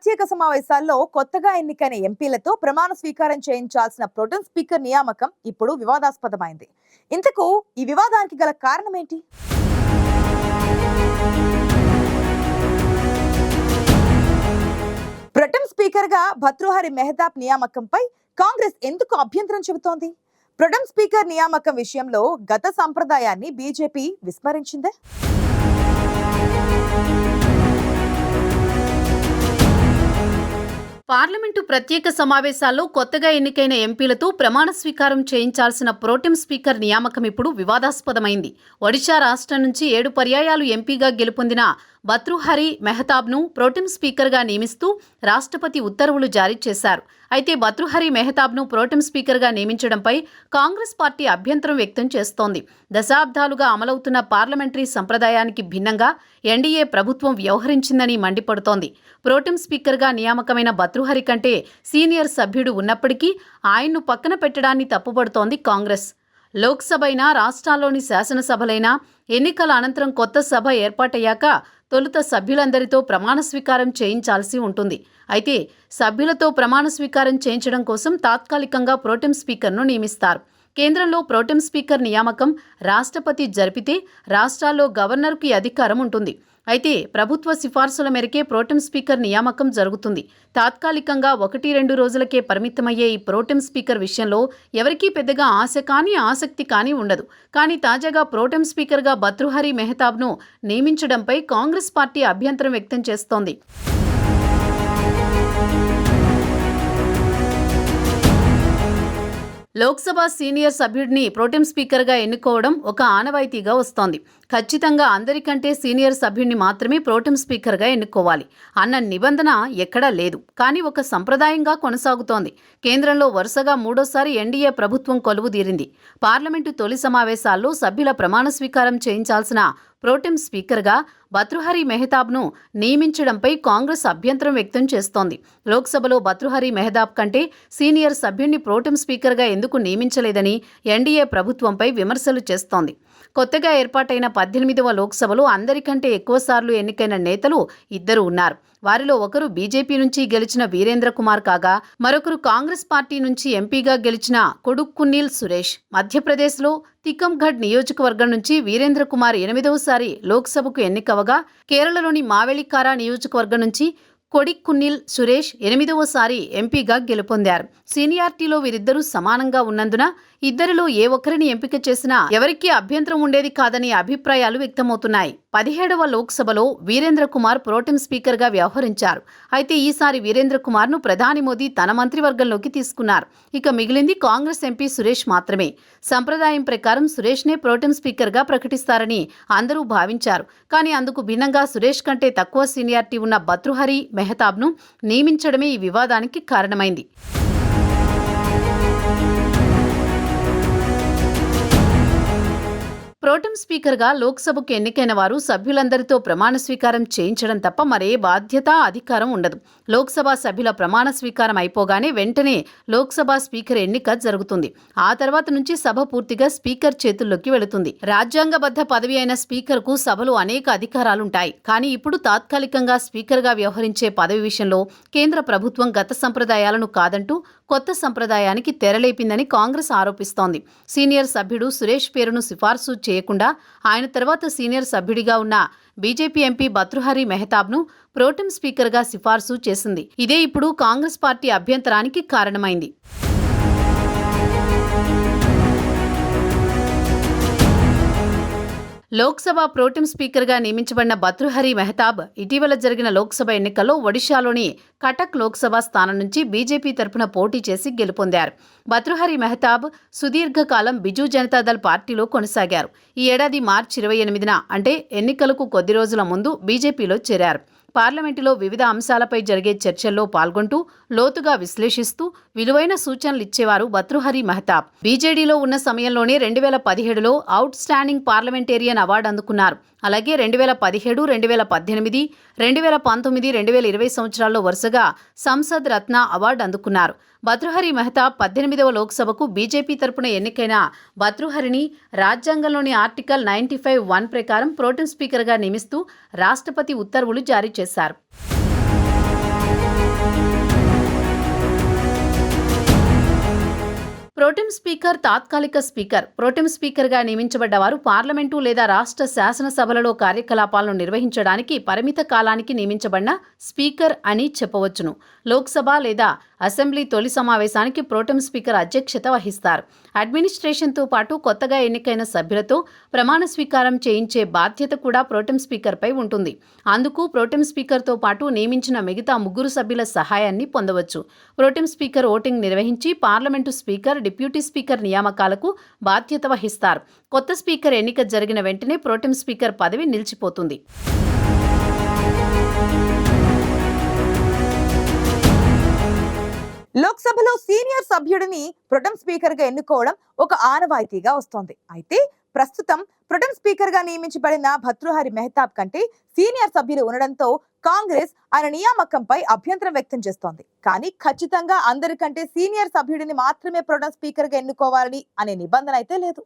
ప్రత్యేక సమావేశాల్లో కొత్తగా ఎన్నికైన ఎంపీలతో ప్రమాణ స్వీకారం చేయించాల్సిన ప్రొటెం స్పీకర్ నియామకం ఇప్పుడు వివాదాస్పదమైంది. ఇంతకు ఈ వివాదానికి గల కారణం ఏంటి ప్రొటెం స్పీకర్గా మెహతాబ్ నియామకంపై కాంగ్రెస్ ఎందుకు అభ్యంతరం చెబుతోంది? ప్రొటెం స్పీకర్ నియామకం విషయంలో గత సంప్రదాయాన్ని బీజేపీ విస్మరించిందే? పార్లమెంటు ప్రత్యేక సమావేశాల్లో కొత్తగా ఎన్నికైన ఎంపీలతో ప్రమాణ స్వీకారం చేయించాల్సిన ప్రోటెం స్పీకర్ నియామకం ఇప్పుడు వివాదాస్పదమైంది. ఒడిశా రాష్ట్రం నుంచి ఏడు పర్యాయాలు ఎంపీగా గెలుపొందిన బత్రుహరి మెహతాబ్ను ప్రోటెం స్పీకర్గా నియమిస్తూ రాష్ట్రపతి ఉత్తర్వులు జారీ చేశారు. అయితే బత్రుహరి మెహతాబ్ను ప్రోటెం స్పీకర్గా నియమించడంపై కాంగ్రెస్ పార్టీ అభ్యంతరం వ్యక్తం చేస్తోంది. దశాబ్దాలుగా అమలవుతున్న పార్లమెంటరీ సంప్రదాయానికి భిన్నంగా ఎన్డీఏ ప్రభుత్వం వ్యవహరించిందని మండిపడుతోంది. ప్రోటెం స్పీకర్గా నియామకమైన బత్రుహరి కంటే సీనియర్ సభ్యుడు ఉన్నప్పటికీ ఆయన్ను పక్కన పెట్టడాన్ని తప్పుపడుతోంది కాంగ్రెస్. లోక్సభ అయినా రాష్ట్రాల్లోని శాసనసభలైనా ఎన్నికల అనంతరం కొత్త సభ ఏర్పాటయ్యాక తొలుత సభ్యులందరితో ప్రమాణ స్వీకారం చేయించాల్సి ఉంటుంది. అయితే సభ్యులతో ప్రమాణ స్వీకారం చేయించడం కోసం తాత్కాలికంగా ప్రోటెం స్పీకర్ను నియమిస్తారు. కేంద్రంలో ప్రోటెం స్పీకర్ నియామకం రాష్ట్రపతి జరిపితే రాష్ట్రాల్లో గవర్నర్కి అధికారం ఉంటుంది. అయితే ప్రభుత్వ సిఫార్సుల మేరకే ప్రోటెం స్పీకర్ నియామకం జరుగుతుంది. తాత్కాలికంగా ఒకటి రెండు రోజులకే పరిమితమయ్యే ఈ ప్రోటెం స్పీకర్ విషయంలో ఎవరికీ పెద్దగా ఆశ కానీ ఆసక్తి కానీ ఉండదు. కానీ తాజాగా ప్రోటెం స్పీకర్గా భద్రుహరి మెహతాబ్ను నియమించడంపై కాంగ్రెస్ పార్టీ అభ్యంతరం వ్యక్తం చేస్తోంది. లోక్సభ సీనియర్ సభ్యుడిని ప్రోటెం స్పీకర్గా ఎన్నుకోవడం ఒక ఆనవాయితీగా వస్తోంది. ఖచ్చితంగా అందరికంటే సీనియర్ సభ్యుడిని మాత్రమే ప్రోటెం స్పీకర్గా ఎన్నుకోవాలి అన్న నిబంధన ఎక్కడా లేదు. కానీ ఒక సంప్రదాయంగా కొనసాగుతోంది. కేంద్రంలో వరుసగా మూడోసారి ఎన్డీఏ ప్రభుత్వం కొలువుదీరింది. పార్లమెంటు తొలి సమావేశాల్లో సభ్యుల ప్రమాణ స్వీకారం చేయించాల్సిన ప్రోటెం స్పీకర్గా భత్రుహరి మెహతాబ్ను నియమించడంపై కాంగ్రెస్ అభ్యంతరం వ్యక్తం చేస్తోంది. లోక్సభలో భత్రుహరి మెహతాబ్ కంటే సీనియర్ సభ్యుణ్ణి ప్రోటెం స్పీకర్గా ఎందుకు నియమించలేదని ఎన్డీఏ ప్రభుత్వంపై విమర్శలు చేస్తోంది. కొత్తగా ఏర్పాటైన పద్దెనిమిదవ లోక్సభలో అందరికంటే ఎక్కువసార్లు ఎన్నికైన నేతలు ఇద్దరు ఉన్నారు. వారిలో ఒకరు బీజేపీ నుంచి గెలిచిన వీరేంద్ర కుమార్ కాగా మరొకరు కాంగ్రెస్ పార్టీ నుంచి ఎంపీగా గెలిచిన కొడుక్కున్నీల్ సురేష్. మధ్యప్రదేశ్లో తికంఘడ్ నియోజకవర్గం నుంచి వీరేంద్ర కుమార్ ఎనిమిదవసారి లోక్సభకు ఎన్నికవగా కేరళలోని మావెలికారా నియోజకవర్గం నుంచి కొడిక్కున్నిల్ సురేష్ ఎనిమిదవసారి ఎంపీగా గెలుపొందారు. సీనియార్టీలో వీరిద్దరూ సమానంగా ఉన్నందున ఇద్దరిలో ఏ ఒక్కరిని ఎంపిక చేసినా ఎవరికీ అభ్యంతరం ఉండేది కాదని అభిప్రాయాలు వ్యక్తమవుతున్నాయి. పదిహేడవ లోక్సభలో వీరేంద్ర కుమార్ ప్రోటెం స్పీకర్గా వ్యవహరించారు. అయితే ఈసారి వీరేంద్ర కుమార్ను ప్రధాని మోదీ తన మంత్రివర్గంలోకి తీసుకున్నారు. ఇక మిగిలింది కాంగ్రెస్ ఎంపీ సురేష్ మాత్రమే. సంప్రదాయం ప్రకారం సురేష్నే ప్రోటెం స్పీకర్గా ప్రకటిస్తారని అందరూ భావించారు. కానీ అందుకు భిన్నంగా సురేష్ కంటే తక్కువ సీనియారిటీ ఉన్న భతృహరి మెహతాబ్ను నియమించడమే ఈ వివాదానికి కారణమైంది. ప్రోటం స్పీకర్గా లోక్సభకు ఎన్నికైన వారు సభ్యులందరితో ప్రమాణ స్వీకారం చేయించడం తప్ప మరే బాధ్యత అధికారం ఉండదు. లోక్సభ సభ్యుల ప్రమాణ స్వీకారం అయిపోగానే వెంటనే లోక్సభ స్పీకర్ ఎన్నిక జరుగుతుంది. ఆ తర్వాత నుంచి సభ పూర్తిగా స్పీకర్ చేతుల్లోకి వెళుతుంది. రాజ్యాంగబద్ధ పదవి అయిన స్పీకర్కు సభలో అనేక అధికారాలుంటాయి. కానీ ఇప్పుడు తాత్కాలికంగా స్పీకర్గా వ్యవహరించే పదవి విషయంలో కేంద్ర ప్రభుత్వం గత సంప్రదాయాలను కాదంటూ కొత్త సంప్రదాయానికి తెరలేపిందని కాంగ్రెస్ ఆరోపిస్తోంది. సీనియర్ సభ్యుడు సురేష్ పేరును సిఫార్సు చేయకుండా ఆయన తర్వాత సీనియర్ సభ్యుడిగా ఉన్న బీజేపీ ఎంపీ భర్తృహరి మెహతాబ్ను ప్రోటెం స్పీకర్గా సిఫార్సు చేసింది. ఇదే ఇప్పుడు కాంగ్రెస్ పార్టీ అభ్యంతరానికి కారణమైంది. లోక్సభ ప్రోటెం స్పీకర్గా నియమించబడిన భర్తృహరి మెహతాబ్ ఇటీవల జరిగిన లోక్సభ ఎన్నికల్లో ఒడిశాలోని కటక్ లోక్సభ స్థానం నుంచి బీజేపీ తరపున పోటీ చేసి గెలుపొందారు. భర్తృహరి మెహతాబ్ సుదీర్ఘకాలం బిజు జనతాదళ్ పార్టీలో కొనసాగారు. ఈ ఏడాది మార్చి ఇరవై ఎనిమిదిన అంటే ఎన్నికలకు కొద్ది రోజుల ముందు బీజేపీలో చేరారు. పార్లమెంటులో వివిధ అంశాలపై జరిగే చర్చల్లో పాల్గొంటూ లోతుగా విశ్లేషిస్తూ విలువైన సూచనలు ఇచ్చేవారు భర్తృహరి మెహతాబ్. బీజేడీలో ఉన్న సమయంలోనే రెండు వేల పదిహేడులో అవుట్ స్టాండింగ్ పార్లమెంటేరియన్ అవార్డు అందుకున్నారు. అలాగే రెండు వేల పదిహేడు రెండు వేల పద్దెనిమిది రెండు వేల పంతొమ్మిది రెండు వేల ఇరవై సంవత్సరాల్లో వరుసగా సంసద్ రత్న అవార్డు అందుకున్నారు. భద్రుహరి మెహతా పద్దెనిమిదవ లోక్సభకు బీజేపీ తరపున ఎన్నికైన భద్రుహరిని రాజ్యాంగంలోని ఆర్టికల్ నైన్టీ ఫైవ్ వన్ ప్రకారం ప్రోటెం స్పీకర్గా నియమిస్తూ రాష్ట్రపతి ఉత్తర్వులు జారీ చేశారు. ప్రోటెం స్పీకర్ తాత్కాలిక స్పీకర్ ప్రోటెం స్పీకర్గా నియమించబడ్డ వారు పార్లమెంటు లేదా రాష్ట్ర శాసనసభలలో కార్యకలాపాలను నిర్వహించడానికి పరిమిత కాలానికి నియమించబడిన స్పీకర్ అని చెప్పవచ్చును. లోక్సభ లేదా అసెంబ్లీ తొలి సమావేశానికి ప్రోటెం స్పీకర్ అధ్యక్షత వహిస్తారు. అడ్మినిస్ట్రేషన్తో పాటు కొత్తగా ఎన్నికైన సభ్యులతో ప్రమాణ స్వీకారం చేయించే బాధ్యత కూడా ప్రోటెం స్పీకర్పై ఉంటుంది. అందుకు ప్రోటెం స్పీకర్తో పాటు నియమించిన మిగతా ముగ్గురు సభ్యుల సహాయాన్ని పొందవచ్చు. ప్రోటెం స్పీకర్ ఓటింగ్ నిర్వహించి పార్లమెంటు స్పీకర్ డిప్యూటీ స్పీకర్ నియామకాలకు బాధ్యత వహిస్తారు. కొత్త స్పీకర్ ఎన్నిక జరిగిన వెంటనే ప్రోటెం స్పీకర్ పదవి నిలిచిపోతుంది. లోక్సభలో సీనియర్ సభ్యుడిని ప్రొటం స్పీకర్గా ఎన్నుకోవడం ఒక ఆనవాయితీగా వస్తోంది. అయితే ప్రస్తుతం ప్రొటం స్పీకర్గా నియమించబడిన భత్రుహరి మెహతాబ్ కంటే సీనియర్ సభ్యులు ఉండడంతో కాంగ్రెస్ ఆయన నియామకంపై అభ్యంతరం వ్యక్తం చేస్తోంది. కానీ ఖచ్చితంగా అందరికంటే సీనియర్ సభ్యుడిని మాత్రమే ప్రొటం స్పీకర్గా ఎన్నుకోవాలని అనే నిబంధన అయితే లేదు.